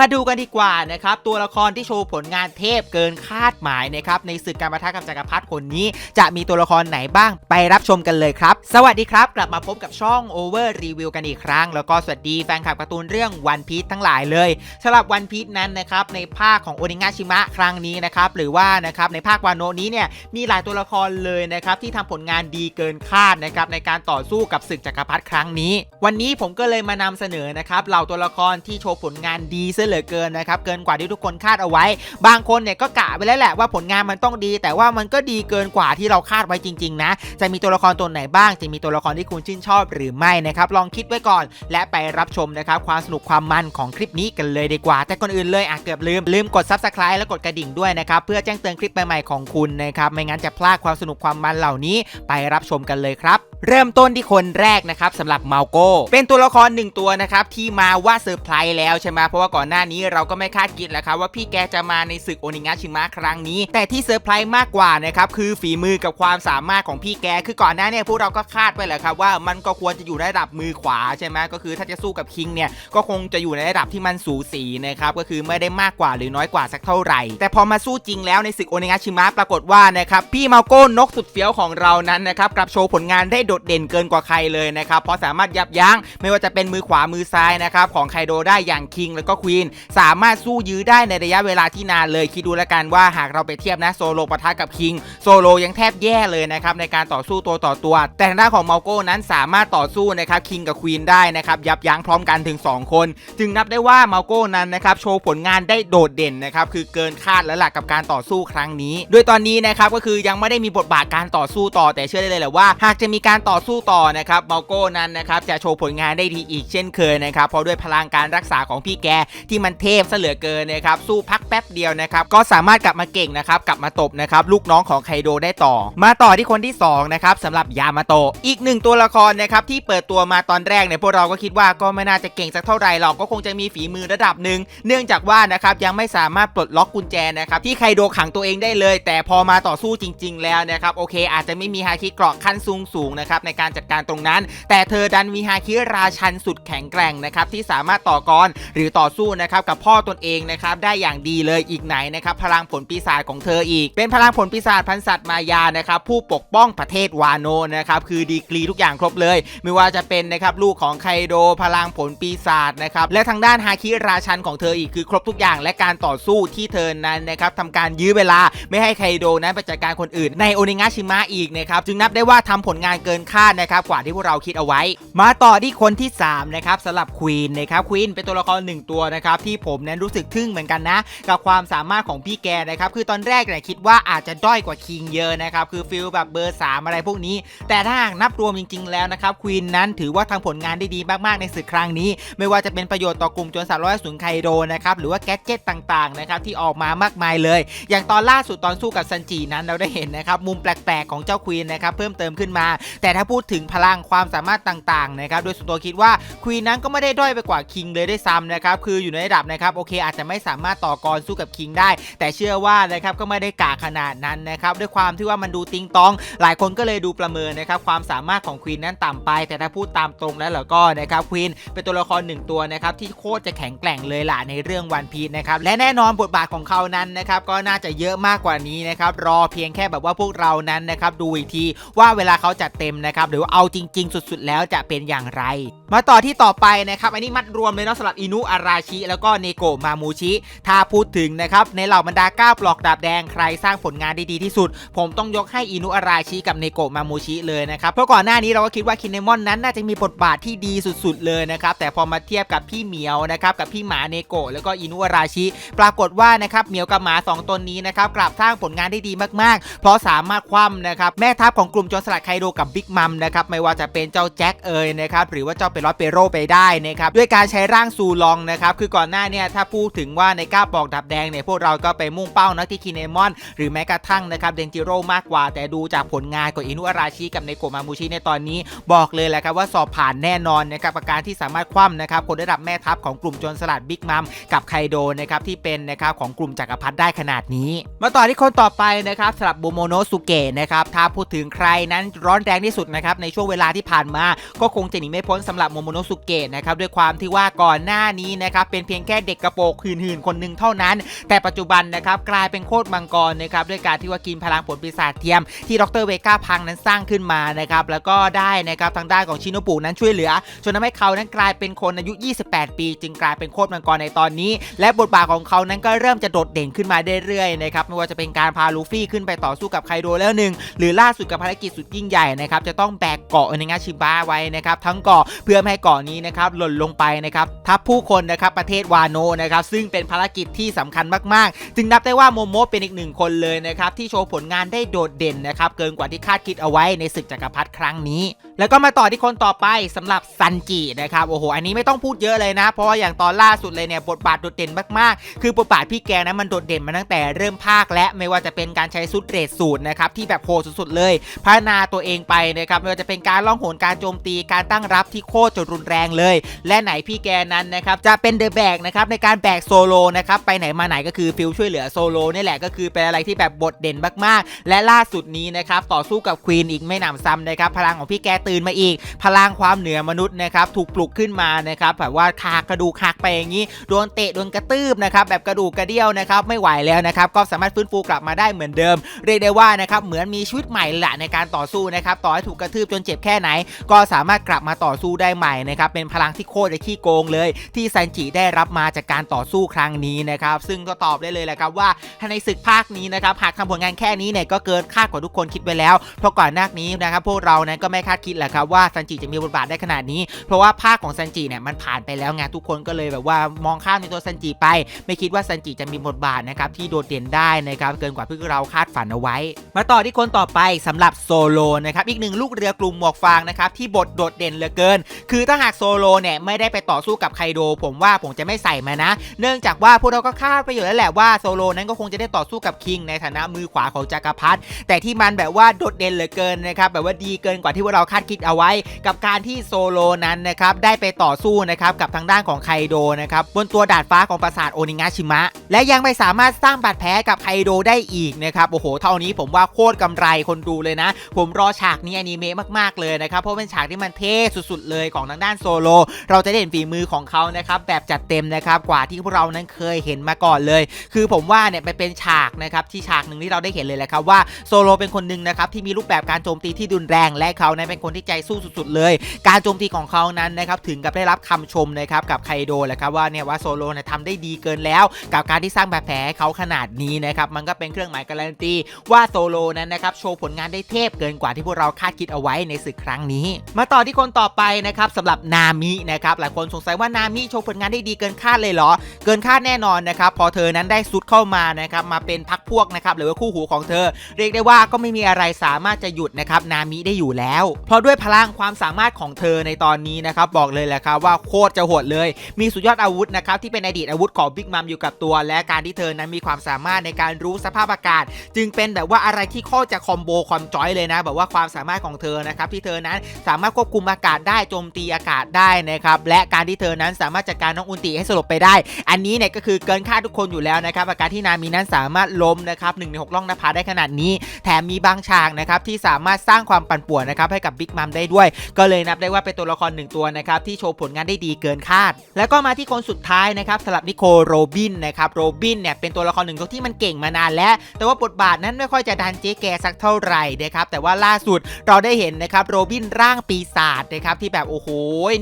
มาดูกันดีกว่านะครับ ตัวละครที่โชว์ผลงานเทพเกินคาดหมายนะครับ ในศึกการประทะกับจักรพรรดิคนนี้ จะมีตัวละครไหนบ้างไปรับชมกันเลยครับ สวัสดีครับ กลับมาพบกับช่อง Over Review กันอีกครั้ง แล้วก็สวัสดีแฟนคลับการ์ตูนเรื่อง One Piece ทั้งหลายเลยสำหรับ One Piece นั้นนะครับในภาคของโอนิงาชิมะครั้งนี้นะครับหรือว่านะครับในภาควานโนนี้เนี่ยมีหลายตัวละครเลยนะครับที่ทำผลงานดีเกินคาดนะครับในการต่อสู้กับศึกจักรพรรดิครั้งนี้ วันนี้ผมก็เลยมานำเสนอนะครับเหล่าตัวละครที่โชว์ผลงานดีซะเหลือเกินนะครับเกินกว่าที่ทุกคนคาดเอาไว้ บางคนเนี่ยก็กะไปแล้วแหละว่าผลงานมันต้องดี แต่ว่ามันก็ดีเกินกว่าที่เราคาดไว้จริงๆนะจะมีตัวละครตัวไหนบ้าง จะมีตัวละครที่คุณชื่นชอบหรือไม่นะครับลองคิดไว้ก่อน และไปรับชมนะครับความสนุกความมันของคลิปนี้กันเลยดีกว่า แต่ก่อนอื่นเลยอะเกือบลืมลืมกด subscribe และกดกระดิ่งด้วยนะครับเพื่อแจ้งเตือนคลิปใหม่ๆของคุณนะครับไม่งั้นจะพลาดความสนุกความมันเหล่านี้ ไปรับชมกันเลยครับเริ่มต้นที่คนแรกนะครับสำหรับเมาโกเป็นตัวละครหนึ่งตัวนะครับที่มาว่าเซอร์ไพรส์แล้วใช่ไหมเพราะว่าก่อนหน้านี้เราก็ไม่คาดคิดแหละครับว่าพี่แกจะมาในศึกโอนิงาชิมะครั้งนี้ แต่ที่เซอร์ไพรส์มากกว่านะครับคือฝีมือกับความสามารถของพี่แก คือก่อนหน้าเนี่ยพวกเราก็คาดไว้แหละครับว่ามันก็ควรจะอยู่ในระดับมือขวาใช่ไหมก็คือถ้าจะสู้กับคิงเนี่ยก็คงจะอยู่ในระดับที่มันสูสีนะครับก็คือไม่ได้มากกว่าหรือน้อยกว่าสักเท่าไหร่ แต่พอมาสู้จริงแล้วในศึกโอนิงาชิมะปรากฏว่านะครับพี่เมาโก้นกสุดเฟี้ยวของเรานั้นนะครับกลับโชว์ผลงานได้โดดเด่นเกินกว่าใครเลยนะครับ เพราะสามารถยับยั้งไม่ว่าจะเป็นมือขวามือซ้ายนะครับของไคโดได้อย่างคิงแล้วก็ควีนสามารถสู้ยื้อได้ในระยะเวลาที่นานเลยคิดดูแล้วกันว่าหากเราไปเทียบนะโซโลปะทะกับคิงโซโลยังแทบแย่เลยนะครับในการต่อสู้ตัวต่อตัว แต่ทางด้านของมาโก้นั้นสามารถต่อสู้นะครับคิงกับควีนได้นะครับยับยั้งพร้อมกันถึง 2 คน จึงนับได้ว่ามาโก้นั้นนะครับโชว์ผลงานได้โดดเด่นนะครับคือเกินคาดแล้วล่ะกับการต่อสู้ครั้งนี้ โดยตอนนี้นะครับก็คือยังไม่ได้มีบทบาทการต่อสู้ต่อแต่เชื่อได้เลยแหละว่า หากจะมีการต่อสู้ต่อนะครับเมาโก้นั้นนะครับจะโชว์ผลงานได้ดีอีกเช่นเคยนะครับเพราะด้วยพลังการรักษาของพี่แกที่มันเทพเหลือเกินนะครับสู้พักแป๊บเดียวนะครับก็สามารถกลับมาเก่งนะครับกลับมาตบนะครับลูกน้องของไคโดได้ต่อ มาต่อที่คนที่สองนะครับสำหรับยามาโตะอีกหนึ่งตัวละครนะครับที่เปิดตัวมาตอนแรกเนี่ยพวกเราก็คิดว่าก็ไม่น่าจะเก่งสักเท่าไหร่หรอกก็คงจะมีฝีมือระดับหนึ่งเนื่องจากว่านะครับยังไม่สามารถปลดล็อกกุญแจนะครับที่ไคโดขังตัวเองได้เลย แต่พอมาต่อสู้จริง ๆ แล้วนะครับโอเค อาจจะไม่มีฮาคิเกราะขั้นสูงสูงนะครับในการจัดการตรงนั้น แต่เธอดันมีฮาคิราชันสุดแข็งแกร่งนะครับที่สามารถต่อกรหรือต่อสู้นะครับกับพ่อตนเองนะครับได้อย่างดีเลยอีกไหนนะครับพลังผลปีศาจของเธออีก เป็นพลังผลปีศาจพันสัตว์มายานะครับผู้ปกป้องประเทศวาโนนะครับคือดีกรีทุกอย่างครบเลย ไม่ว่าจะเป็นนะครับลูกของไคโดพลังผลปีศาจนะครับและทางด้านฮาคิราชันของเธออีกคือครบทุกอย่างและการต่อสู้ที่เธอนั้นนะครับทำการยื้อเวลาไม่ให้ไคโดนั้นไปจัดการคนอื่น ในโอนิงาชิมะอีกนะครับจึงนับได้ว่าทำผลงานเกินคาดนะครับกว่าที่พวกเราคิดเอาไว้ มาต่อที่คนที่3นะครับสำหรับควีนนะครับควีนเป็นตัวละครหนึ่งตัวนะครับที่ผมนั้นรู้สึกทึ่งเหมือนกันนะ กับความสามารถของพี่แกนะครับคือตอนแรกเนี่ยคิดว่าอาจจะด้อยกว่าคิงเยอะนะครับคือฟิลแบบเบอร์ 3 อะไรพวกนี้ แต่ถ้าหากนับรวมจริง ๆ แล้วนะครับควีนนั้นถือว่าทำผลงานได้ดีมากๆในศึกครั้งนี้ ไม่ว่าจะเป็นประโยชน์ต่อกลุ่มจรสลัดร้อยศูนย์ไคโดนะครับหรือว่าแกดเจ็ตต่างๆนะครับที่ออกมามากมายเลย อย่างตอนล่าสุดตอนสู้กับซันจินั้นเราได้เห็นนะครับมุมแปลกๆของเจ้าควีนนะครับเพิ่มเติมขึ้นมาแแต่ถ้าพูดถึงพลังความสามารถต่างๆนะครับโดยส่วนตัวคิดว่าควีนนั้นก็ไม่ได้ด้อยไปกว่าคิงเลยได้ซ้ำนะครับคืออยู่ในระดับนะครับโอเค อาจจะไม่สามารถต่อกรสู้กับคิงได้ แต่เชื่อว่านะครับก็ไม่ได้กาขนาดนั้นนะครับด้วยความที่ว่ามันดูติงตอง หลายคนก็เลยดูประเมินนะครับความสามารถของควีนนั้นต่ำไป แต่ถ้าพูดตามตรงแล้วแล้วก็นะครับควีนเป็นตัวละครหนึ่งตัวนะครับที่โคตรจะแข็งแกร่งเลยล่ะในเรื่องวันพีชนะครับและแน่นอนบทบาทของเขานั้นนะครับก็น่าจะเยอะมากกว่านี้นะครับรอเพียงแค่แบบว่าพวกเรานั้นนะครับดูอีกทีว่าเวลาเขาจัดเต็มนะครับหรือว่าเอาจริง ๆ สุดๆ แล้วจะเป็นอย่างไรมาต่อที่ต่อไปนะครับ อันนี้มัดรวมเลยเนาะสำหรับอินุอาราชิ แล้วก็เนโกะมามูชิ ถ้าพูดถึงนะครับ ในเหล่าบรรดาก้าปลอกดาบแดงใครสร้างผลงานได้ดีที่สุด ผมต้องยกให้อินุอาราชิกับเนโกะมามูชิเลยนะครับ เพราะก่อนหน้านี้เราก็คิดว่าคินเนมอนนั้นน่าจะมีบทบาทที่ดีสุด ๆ เลยนะครับ แต่พอมาเทียบกับพี่เหมียวนะครับกับพี่หมาเนโกะแล้วก็อินุอาราชิ ปรากฏว่านะครับเหมียวกับหมาสองตนนี้นะครับกลับสร้างผลงานได้ดีมากๆ เพราะสามารถคว่ำนะครับแม่ทัพของกลุ่มโจรสลัดไคโดกับบิ๊กมัมนะครับไม่ว่าจะเป็นเจ้าแจ็คเอยนะครับหรือว่าเจ้าเปรอตเปโรไปได้นะครับด้วยการใช้ร่างซูลองนะครับคือก่อนหน้าเนี่ยถ้าพูดถึงว่าในก้าปอกดับแดงเนี่ยพวกเราก็ไปมุ่งเป้านะที่คินเนมอน หรือแม้กระทั่งนะครับเดนจิโร่มากกว่า แต่ดูจากผลงานของอินุอาราชิกับในโกมามูชิในตอนนี้ บอกเลยแหละครับว่าสอบผ่านแน่นอนนะครับประการที่สามารถคว่ำนะครับคนระดับแม่ทัพของกลุ่มโจรสลัดบิ๊กมัมกับไคโดนะครับที่เป็นนะครับของกลุ่มจักรพรรดิได้ขนาดนี้ มาต่อที่คนต่อไปนะครับสำหรับโบโมโนสุเกะนะครับถ้าพูดถึงใครนั้นร้อนแรงที่สุดนะครับในช่วงเวลาที่ผ่านมาก็คงจะหนีไม่พ้นสำหรับรับโมโมโนสุเกะนะครับด้วยความที่ว่าก่อนหน้านี้นะครับเป็นเพียงแค่เด็กกระโปรงหื่นๆคนหนึ่งเท่านั้น แต่ปัจจุบันนะครับกลายเป็นโคตรมังกรนะครับด้วยการที่ว่ากินพลังผลปีศาจเทียมที่ดรเวก้าพังนั้นสร้างขึ้นมานะครับแล้วก็ได้นะครับทางด้านของชิโนบุนั้นช่วยเหลือจนทำให้เขานั้นกลายเป็นคนอายุ 28 ปี จึงกลายเป็นโคตรมังกรในตอนนี้ และบทบาทของเขานั้นก็เริ่มจะโดดเด่นขึ้นมาเรื่อยๆนะครับไม่ว่าจะเป็นการพาลูฟี่ขึ้นไปต่อสู้กับไคโดแล้วหนึ่งหรือล่าสุดกับภารกิจสุดยิ่งใหญ่นะครับจะต้องแบกเกาะในงาชิบะไว้นะครับทั้งเกาะเพื่อไม่ให้เกาะนี้นะครับหล่นลงไปนะครับทับผู้คนนะครับประเทศวาโนนะครับซึ่งเป็นภารกิจที่สำคัญมากๆ จึงนับได้ว่าโมโมเป็นอีกหนึ่งคนเลยนะครับที่โชว์ผลงานได้โดดเด่นนะครับเกินกว่าที่คาดคิดเอาไว้ในศึกจักรพรรดิครั้งนี้ แล้วก็มาต่อที่คนต่อไปสำหรับซันจินะครับโอ้โหอันนี้ไม่ต้องพูดเยอะเลยนะ เพราะว่าอย่างตอนล่าสุดเลยเนี่ยบทบาทโดดเด่นมากๆ คือบทบาทพี่แกนะมันโดดเด่นมาตั้งแต่เริ่มภาค และไม่ว่าจะเป็นการใช้ซุดเรดสูตรนะครับที่แบบโหดสุดๆเลย พัฒนาตัวเองไปนะครับไม่ว่าจะเป็นการล่องหนการโจมตีการตั้งรับที่โคตรจะรุนแรงเลย และไหนพี่แกนั้นนะครับจะเป็นเดอะแบกนะครับในการแบกโซโลนะครับไปไหนมาไหนก็คือฟิลช่วยเหลือโซโลนี่แหละก็คือเป็นอะไรที่แบบบทเด่นมากๆ และล่าสุดนี้นะครับต่อสู้กับควีนอีกไม่หนำซ้ำนะครับพลังของพี่แกตื่นมาอีก พลังความเหนือมนุษย์นะครับถูกปลุกขึ้นมานะครับแบบว่าคากระดูกหักไปอย่างนี้โดนเตะโดนกระตืบนะครับแบบกระดูกกระเดี่ยวนะครับไม่ไหวแล้วนะครับก็สามารถฟื้นฟูกลับมาได้เหมือนเดิม เรียกได้ว่านะครับเหมือนมีชีวิตใหม่แหละในการต่อสู้นะครับต่อให้ถูกกระทืบจนเจ็บแค่ไหน ก็สามารถกลับมาต่อสู้ได้ใหม่นะครับเป็นพลังที่โคตรจะขี้โกงเลย ที่ซันจิได้รับมาจากการต่อสู้ครั้งนี้นะครับซึ่งก็ตอบได้เลยแหละครับว่าในศึกภาคนี้นะครับหากทำผลงานแค่นี้เนี่ยก็เกินคาดกว่าทุกคนคิดไว้แล้ว เพราะก่อนหน้านี้นะครับพวกเรานั้นก็ไม่คาดคิดแหละครับว่าซันจิจะมีบทบาทได้ขนาดนี้ เพราะว่าภาคของซันจิเนี่ยมันผ่านไปแล้วไงทุกคนก็เลยแบบว่ามองข้ามในตัวซันจิไป ไม่คิดว่าซันจิจะมีบทบาทนะครับที่โดดเด่นได้นะครับเกินกว่าที่เราคาดฝันเอาไว้ มาต่อที่คนต่อไปสำหรับโซโลนะครับอีกหนึ่งลูกเรือกลุ่มหมวกฟางนะครับที่บทโดดเด่นเหลือเกินคือถ้าหากโซโลเนี่ยไม่ได้ไปต่อสู้กับไคโด ผมว่าผมจะไม่ใส่มานะ เนื่องจากว่าพวกเราก็คาดไปอยู่แล้วแหละว่าโซโลนั้นก็คงจะได้ต่อสู้กับคิงในฐานะมือขวาของจักรพรรดิแต่ที่มันแบบว่าโดดเด่นเหลือเกินนะครับแบบว่าดีเกินกว่าที่พวกเราคาดคิดเอาไว้ กับการที่โซโลนั้นนะครับได้ไปต่อสู้นะครับกับทางด้านของไคโดนะครับบนตัวดาดฟ้าของปราสาทโอนิงาชิมะ และยังไม่สามารถสร้างบาดแผลกับไคโดได้อีกนะครับโอ้โหเท่านี้ผมว่าโคตรกำไรคนดูเลยนะ ผมรอฉากนี้อนิเมะมากๆเลยนะครับเพราะเป็นฉากที่มันเท่สุดๆเลยของทางด้านโซโล เราจะได้เห็นฝีมือของเขานะครับแบบจัดเต็มนะครับกว่าที่พวกเรานั้นเคยเห็นมาก่อนเลย คือผมว่าเนี่ยไปเป็นฉากนะครับที่ฉากหนึ่งที่เราได้เห็นเลยแหละครับว่าโซโลเป็นคนหนึ่งนะครับที่มีรูปแบบการโจมตีที่ดุนแรงและเขานั้นเป็นคนที่ใจสู้สุด ๆ เลย การโจมตีของเขานั้นนะครับถึงกับได้รับคำชมนะครับกับไคโดแหละครับว่าเนี่ยว่าโซโลเนี่ยทำได้ดีเกินแล้ว กับการที่สร้างบาดแผลให้เขาขนาดนี้นะครับมันก็เป็นเครื่องหมายการันตีว่าโซโลนั้นนะครับโชว์ผลงานได้เทพเกินกว่าที่พวกเราคาดคิดเอาไว้ในศึกครั้งนี้ มาต่อที่คนต่อไปนะครับสำหรับนามินะครับหลายคนสงสัยว่านามิโชว์ผลงานได้ดีเกินคาดเลยเหรอ เกินคาดแน่นอนนะครับพอเธอนั้นได้ซุดเข้ามานะครับมาเป็นพักพวกนะครับหรือว่าคู่หูของเธอ เรียกได้ว่าก็ไม่มีอะไรสามารถจะหยุดนะครับนามิได้อยู่แล้ว เพราะด้วยพลังความสามารถของเธอในตอนนี้นะครับบอกเลยแหละครับว่าโคตรจะโหดเลย มีสุดยอดอาวุธนะครับที่เป็นอดีตอาวุธของบิ๊กมัมอยู่กับตัว และการที่เธอนั้นมีความสามารถในการรู้สภาพอากาศ จึงเป็นแบบว่าอะไรที่โคตรจะคอมโบความจอยเลยนะแบบว่าความสามารถของเธอนะครับที่เธอนั้นสามารถควบคุมอากาศได้โจมตีอากาศได้นะครับและการที่เธอนั้นสามารถจัดการน้องอุนติให้สลบไปได้ อันนี้เนี่ยก็คือเกินคาดทุกคนอยู่แล้วนะครับอาการที่นามีนั้นสามารถล้มนะครับหนึ่งในหกล่องนภาได้ขนาดนี้ แถมมีบางฉากนะครับที่สามารถสร้างความปั่นป่วนนะครับให้กับบิ๊กมัมได้ด้วย ก็เลยนับได้ว่าเป็นตัวละครหนึ่งตัวนะครับที่โชว์ผลงานได้ดีเกินคาด แล้วก็มาที่คนสุดท้ายนะครับสำหรับนิโคโรบินนะครับโรบินเนี่ยเป็นตัวละครหนึ่งที่มันเก่งมานานแล้ว แต่ว่าบทบาทนั้นไม่ค่อยจะดันเจ๊แกสักเท่าไหร่นะครับแต่ว่าล่าสุดเราได้เห็นนะครับโรบินร่างปีศาจนะครับที่แบบโอโห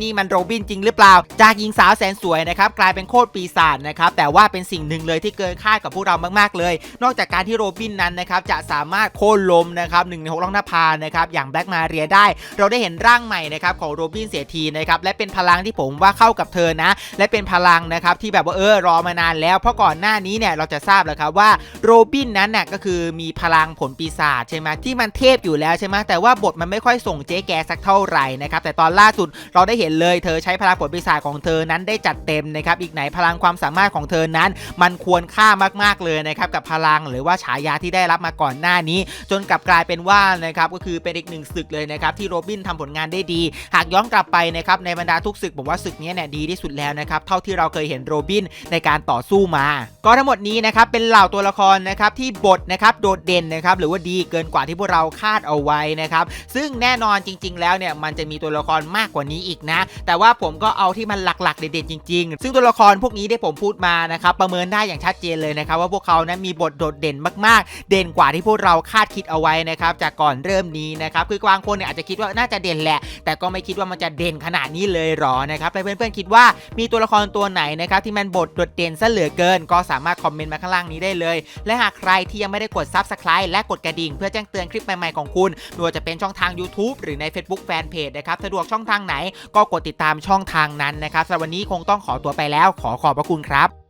นี่มันโรบินจริงหรือเปล่า จากหญิงสาวแสนสวยนะครับกลายเป็นโคตรปีศาจนะครับแต่ว่าเป็นสิ่งหนึ่งเลยที่เกินคาดกับพวกเรามากๆเลย นอกจากการที่โรบินนั้นนะครับจะสามารถโค่นล้มนะครับหนึ่งในหกล่องหน้าพานะครับอย่างแบล็กมาเรียได้ เราได้เห็นร่างใหม่นะครับของโรบินเสียทีนะครับและเป็นพลังที่ผมว่าเข้ากับเธอนะ และเป็นพลังนะครับที่แบบว่าเออรอมานานแล้ว เพราะก่อนหน้านี้เนี่ยเราจะทราบแล้วครับว่าโรบินนั้นน่ะก็คือมีพลังผลปีศาจใช่ไหมที่มันเทพอยู่แล้วใช่ไหมแต่ว่าบทมันไม่ค่อยส่งเจ๊แกสักเท่าไหร่นะครับแต่ตอนล่าสุดเราได้เห็นเลยเธอใช้พลังผลปีศาจของเธอนั้นได้จัดเต็มนะครับอีกไหนพลังความสามารถของเธอนั้น มันควรค่ามากๆเลยนะครับกับพลังหรือว่าฉายาที่ได้รับมาก่อนหน้านี้ จนกลับกลายเป็นว่านะครับก็คือเป็นอีกหนึ่งศึกเลยนะครับที่โรบินทำผลงานได้ดี หากย้อนกลับไปนะครับในบรรดาทุกศึกผมว่าศึกนี้เนี่ยดีที่สุดแล้วนะครับเท่าที่เราเคยเห็นโรบินในการต่อสู้มา ก็ทั้งหมดนี้นะครับเป็นเหล่าตัวละครนะครับที่บทนะครับโดดเด่นนะครับหรือว่าดีเกินกว่าที่พวกเราคาดเอาไว้นะครับซึ่งแน่นอนจริง ๆ แล้วเนี่ยมันจะมีตัวละครมากกว่านี้อีกนะ แต่ว่าผมก็เอาที่มันหลักๆ เด็ดๆจริง ๆ ซึ่งตัวละครพวกนี้ที่ผมพูดมานะครับประเมินได้อย่างชัดเจนเลยนะครับว่าพวกเขานะมีบทโดดเด่นมากๆ เด่นกว่าที่พวกเราคาดคิดเอาไว้นะครับจากก่อนเริ่มนี้นะครับคือบางคนเนี่ยอาจจะคิดว่าน่าจะเด่นแหละ แต่ก็ไม่คิดว่ามันจะเด่นขนาดนี้เลยหรอนะครับเพื่อนๆคิดว่ามีตัวละครตัวไหนนะครับที่มันบทโดดเด่นซะเหลือเกิน ก็สามารถคอมเมนต์มาข้างล่างนี้ได้เลย และหากใครที่ยังไม่ได้กด Subscribe และกดกระดิ่ง เพื่อแจ้งเตือนคลิปใหม่ๆของคุณไม่ว่าจะเป็นช่องทาง YouTube หรือใน Facebook Fanpage นะครับสะดวกช่องทางไหน ก็กดติดตามช่องทางนั้นนะครับสำหรับวันนี้คงต้องขอตัวไปแล้ว ขอขอบพระคุณครับ